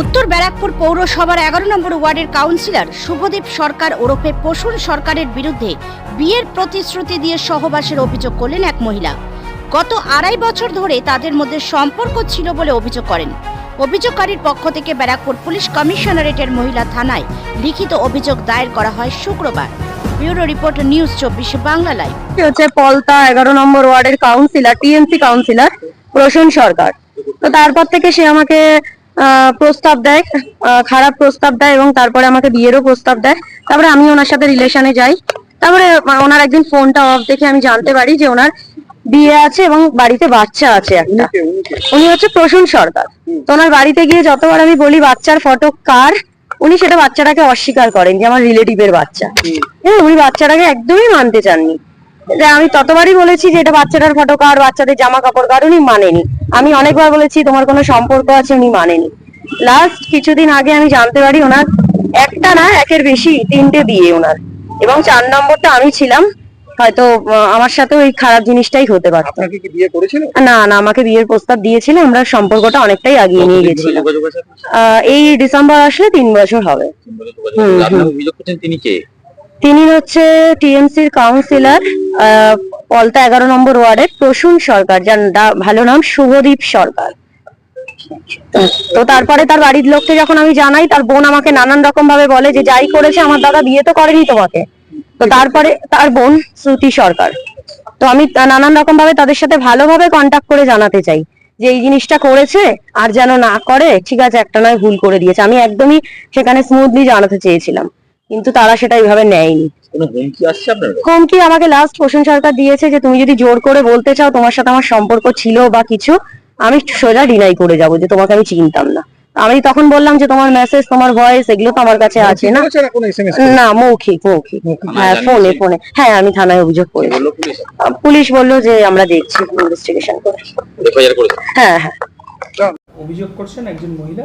উত্তর ব্যারাকপুর পৌরসভার এগারো নম্বর ওয়ার্ডের কাউন্সিলর শুভদীপ সরকার ওরফে প্রসূন সরকারের বিরুদ্ধে বিয়ের প্রতিশ্রুতি দিয়ে সহবাসের অভিযোগ করলেন এক মহিলা। গত আড়াই বছর ধরে তাদের মধ্যে সম্পর্ক ছিল বলে অভিযোগ করেন। অভিযোগকারীর পক্ষ থেকে ব্যারাকপুর পুলিশ কমিশনারেটের মহিলা থানায় লিখিত অভিযোগ দায়ের করা হয় শুক্রবার। ব্যুরো রিপোর্ট নিউজ চব্বিশ বাংলা লাইভ। হচ্ছে পলতা এগারো নম্বর ওয়ার্ডের councillor, TMC councillor Prasun Sarkar. তো তারপর থেকে সে আমাকে প্রস্তাব দেয় খারাপ প্রস্তাব দেয় এবং তারপরে আমাকে বিয়েরও প্রস্তাব দেয়। তারপরে আমি ওনার সাথে রিলেশনে যাই। তারপরে ওনার একদিন ফোনটা অফ দেখে আমি জানতে পারি যে ওনার বিয়ে আছে এবং বাড়িতে বাচ্চা আছে একটা। উনি হচ্ছে প্রসূন সরকার। তো ওনার বাড়িতে গিয়ে যতবার আমি বলি বাচ্চার ফটো কার উনি সেটা বাচ্চাটাকে অস্বীকার করেন যে আমার রিলেটিভের বাচ্চা। হ্যাঁ উনি বাচ্চাটাকে একদমই মানতে চাননি। আমি ততবারই বলেছি যে এটা বাচ্চাটার ফটো কার বাচ্চাদের জামা কাপড় কার উনি মানেনি। আমি অনেকবার বলেছি তোমার কোনো সম্পর্ক আছে? উনি মানেনি। লাস্ট কিছুদিন আগে আমি জানতে পারি ওনার একটা না একের বেশি তিনটে বিয়ে ওনার। এবং চার নম্বরটা আমি ছিলাম হয়তো আমার সাথেও এই খারাপ জিনিসটাই হতে পারতো। না না আমাকে বিয়ের প্রস্তাব দিয়েছিল আমরা সম্পর্কটা অনেকটাই আগিয়ে নিয়ে গেছিলাম। সাথে? এই ডিসেম্বর আসলে তিন বছর হবে। তিনি হচ্ছে টিএমসির কাউন্সিলর পলতা এগারো নম্বর ওয়ার্ডের প্রসূন সরকার, যার ভালো নাম শুভদীপ সরকার। তো তারপরে তার বাড়ির লোককে যখন আমি জানাই, তার বোন আমাকে নানান রকম ভাবে বলে যে, যাই করেছে, আমার দাদা বিয়ে তো করেনি তোমাকে। তো তারপরে তার বোন শ্রুতি সরকার। তো আমি নানান রকম ভাবে তাদের সাথে ভালোভাবে কন্ট্যাক্ট করে জানাতে চাই যে, এই জিনিসটা করেছে, আর যেন না করে, ঠিক আছে, একটা নয়, ভুল করে দিয়েছে। আমি একদমই সেখানে স্মুথলি জানাতে চেয়েছিলাম, কিন্তু তারা সেটা এইভাবে নেয়নি। কোনো হুমকি আসছে আপনার হুমকি আমাকে লাস্ট পোষণ সরকার দিয়েছে যে তুমি যদি জোর করে বলতে চাও তোমার সাথে আমার সম্পর্ক ছিল বা কিছু আমি সোজা ডিনাই করে যাব যে তোমাকে আমি চিনতাম না। আমি তখন বললাম যে তোমার মেসেজ তোমার ভয়েস এগুলো তো আমার কাছে আছে না। না মৌখিক মৌখিক। হ্যাঁ ফোনে ফোনে হ্যাঁ আমি থানায় অভিযোগ করি। বলল পুলিশ। পুলিশ বলল যে আমরা দেখছি ইনভেস্টিগেশন করে হ্যাঁ হ্যাঁ। অভিযোগ করছেন একজন মহিলা?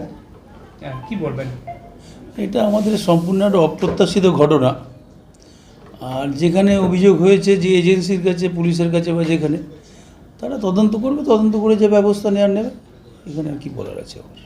হ্যাঁ, কি বলবেন? এটা আমাদের সম্পূর্ণ একটা অপ্রত্যাশিত ঘটনা। আর যেখানে অভিযোগ হয়েছে যে এজেন্সির কাছে, পুলিশের কাছে বা যেখানে, তারা তদন্ত করবে, তদন্ত করে যে ব্যবস্থা নেওয়ার নেবে এখানে আর কি বলার আছে আমার?